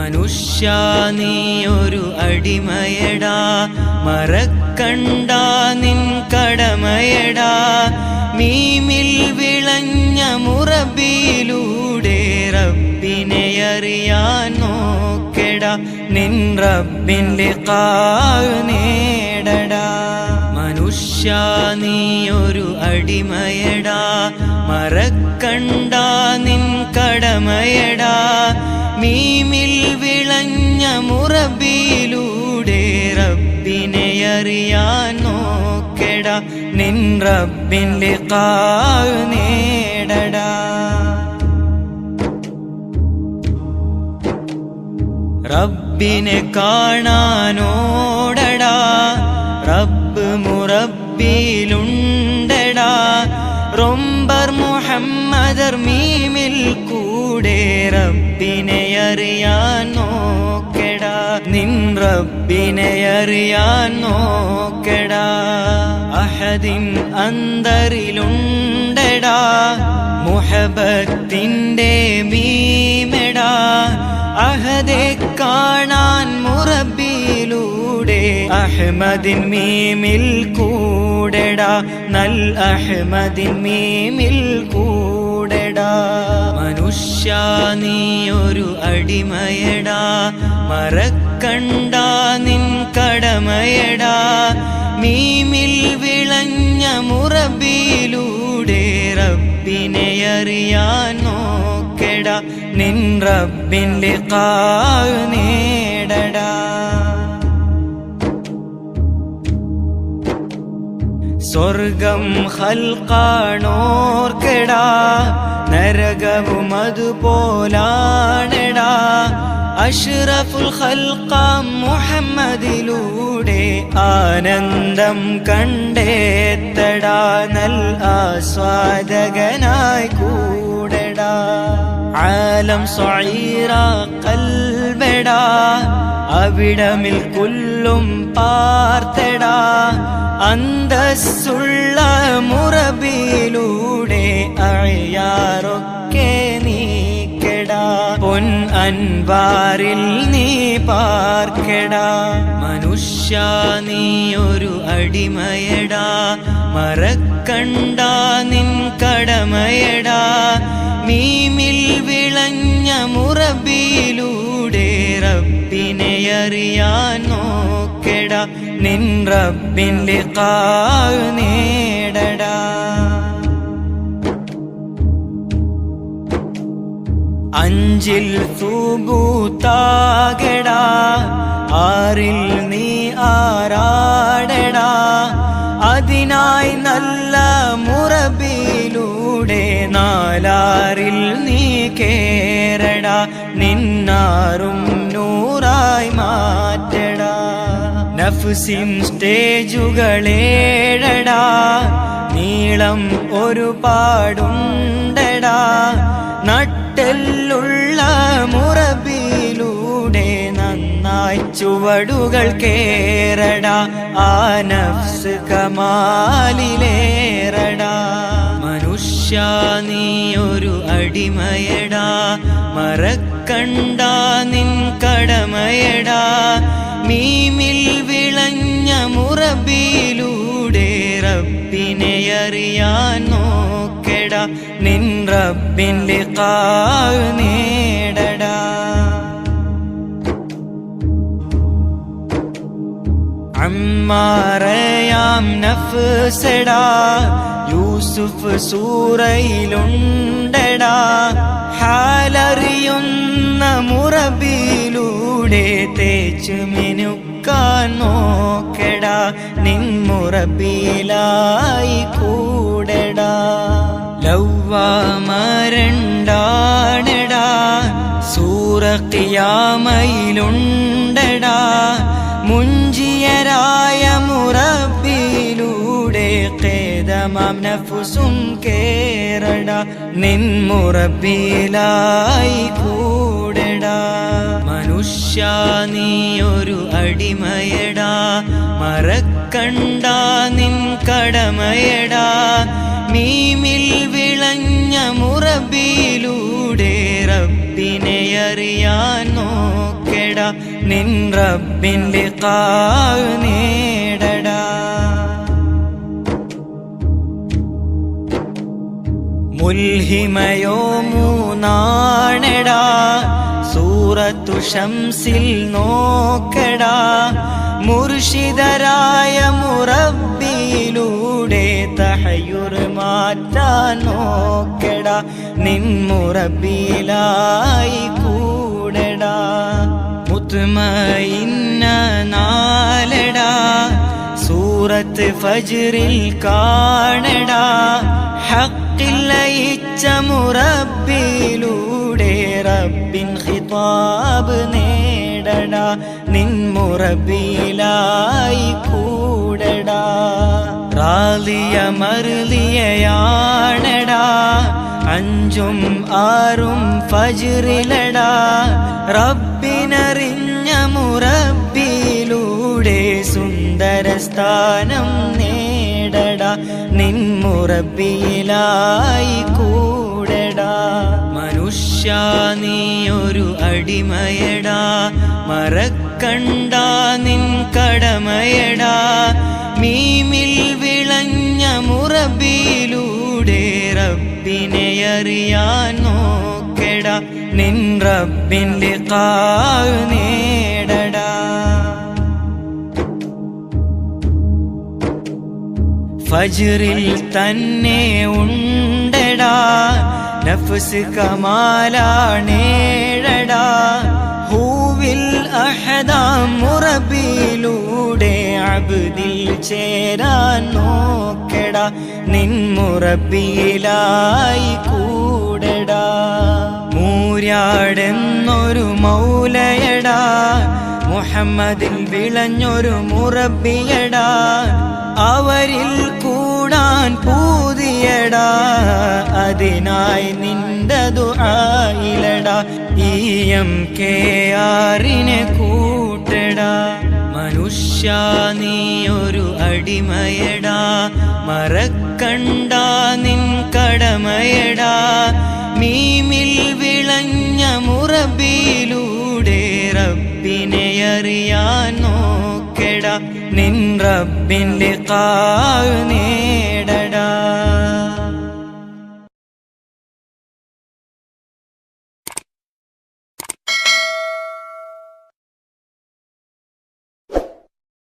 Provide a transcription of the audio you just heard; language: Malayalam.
മനുഷ്യ നീ ഒരു അടിമയടാ. മറക്കണ്ട നിൻ കടമയടാ. മീമിൽ വിളഞ്ഞ മുറബിയിലൂടെ റബ്ബിനെ അറിയാൻ നോക്കെടാ. നിൻ റബ്ബിന്റെ കാ നേടടാ. മനുഷ്യ നീ ഒരു അടിമയടാ. മറക്കണ്ട നിൻ കടമയടാ. മീമിൽ വിളഞ്ഞ മുറബിയിലൂടെ റബ്ബിനെ അറിയാൻ നോക്കടാ. നിൻ റബ്ബിന്റെ കാവ് നേടടാ. റബ്ബിനെ കാണാനോടടാ. റബ്ബ് മുറബിയിലുണ്ടടാ റൊമ്പർ മുഹമ്മദർ മീമിൽ കൂടെ റബ്ബിനെ അറിയാൻ നോക്കടാ. നിൻ റബ്ബിനെ അറിയാൻ നോക്കടാ. അഹദിൻ അന്തറിലുണ്ടടാ. മുഹബത്തിന്റെ മീമെടാ. അഹദെ മുറബിയിലൂടെ അഹ്മദിൻ മീമിൽ കൂടെടാ. നൽ അഹ്മദിൻ മീമിൽ കൂടെടാ. മനുഷ്യ നീ ഒരു അടിമയടാ. മറക്കണ്ട നിൻ കടമയടാ. മീമിൽ വിളഞ്ഞ മുറബിയിലൂടെ റബ്ബിനെ അറിയാൻ നോക്കെടാ. നിൻ റബ്ബിന്റെ കാവ് സ്വർഗം ഹൽക്കാണോർക്കെടാ നരകവും അതുപോലാണെടാ അഷ്റഫുൽ ഹൽക്കാം മുഹമ്മദിലൂടെ ആനന്ദം കണ്ടേത്തടാ നൽ ആസ്വാദകനായി കൂടെടാ. ആലം സ്വൈറ കൽബെടാ അവിടമിൽ കൊല്ലും പാർത്തടാ. അന്തസ്സുള്ള മുറബിയിലൂടെ അഴയാറൊക്കെ നീക്കടാ. പൊൻ അൻവാറിൽ നീ പാർക്കടാ. മനുഷ്യ നീ ഒരു അടിമയടാ. മറക്കണ്ട നിൻ കടമയടാ. നീമിൽ വിളഞ്ഞ മുറബിയിലൂടെ അറിയാൻ നോക്കട. നിൻ റബ്ബിന്റെ കാവ് അഞ്ചിൽ തൂബൂത്താകടാ ആറിൽ നീ ആരാടടാ. അതിനായി നല്ല മുറബിയിലൂടെ നാലാറിൽ നീ കേരടാ നിന്നാറും നൂറായി മാറ്റടാ. നഫ്സിൻ സ്റ്റേജുകളേഴടാ. നീളം ഒരു ഒരുപാടുണ്ടടാ. നട്ടെല്ലുള്ള മുറബിയിലൂടെ നന്നായി ചുവടുകൾ കേറടാ. ആ നഫ്സ് കമാലിലേറടാ. മനുഷ്യ നീ ഒരു അടിമയടാ മറക്കണ്ട നിൻ കടമയടാ. മീമിൽ വിളഞ്ഞ മുറബിയിലൂടെ റബ്ബിനെ അറിയാൻ നോക്കടാ. നിൻ റബ്ബിന്റെ കാവ് നേടടാ. അമ്മാറയാം നഫ്സടാ. യൂസുഫ് സൂറയിലുണ്ടടാ. ഹാലറിയുന്ന മുറബിയിലൂടെ തേച്ച് മിനുക്കാൻ നോക്കടാ. നിൻ കൂടടാ. ലൗവ മരണ്ടാടടാ സൂറക്കിയാമയിലുണ്ടടാ കേദമാം നഫുസും കേരട നിൻ കൂടടാ. മനുഷ്യ നീ ഒരു അടിമയടാ. മറക്കണ്ട നിൻ കടമയടാ. മീമിൽ വിളഞ്ഞ മുറബിയിലൂടെ റബ്ബിനെ അറിയാൻ നോക്കട. നിൻ റബ്ബിൻ ലിഖാവ് മുൽഹിമയോ മൂന്നാണെടാ സൂറത്തു ഷംസിൽ നോക്കടാ മുർഷിതരായ മുറബിയിലൂടെ തഹയുർ മാറ്റാൻ നോക്കടാ നിൻ മുറബിയിലായി കൂടടാ. മുത്മയിന്ന നാലടാ സൂറത്ത് ഫജ്റിൽ കാണടാ ഹക്കില്ലയിച്ച മുറബിയിലൂടെ റബ്ബിൻ ഹിതാബ് നേടടാ. നിൻ മുറബിയിലായി കൂടടാ. റാലിയ മറുലിയയാണടാ അഞ്ചും ആറും ഫജ്റിലടാ. റബ്ബിനറിഞ്ഞ മുറബിയിലൂടെ സുന്ദര സ്ഥാനം നേടടാ നിൻ മുറബിയിലായി കൂടടാ. മനുഷ്യ നീയൊരു അടിമയടാ. മറക്കണ്ട നിൻ കടമയടാ. മീമിൽ വിളഞ്ഞ മുറബിയിലൂടെ റബ്ബിനെ അറിയാൻ നോക്കടാ. നിൻ റബ്ബിൻ കാ ഫജ്റിൽ തന്നെ ഉണ്ടടാ. നഫ്സ് കമാലാണേഴടാ. ഹൂവിൽ അഹദാം മുറബിയിലൂടെ അബ്ദിൽ ചേരാൻ നോക്കടാ. നിൻ മുറബിയിലായി കൂടടാ. മൂര്യാടെന്നൊരു മൗലയടാ. മുഹമ്മദിൽ വിളഞ്ഞൊരു മുറബിയടാ. അവരിൽ കൂടാൻ പൂതിയടാ. അതിനായി നിന്റതു ആയിലടാ എം കെ ആറിനെ കൂട്ടടാ. മനുഷ്യ നീയൊരു അടിമയടാ. മറക്കണ്ട നിൻ കടമയടാ. മീമിൽ വിളഞ്ഞ മുറബിയിലൂടെ റബ്ബിനെ അറിയാൻ നിൻ റബ്ബിൻ ലിഖാ നേടടാ.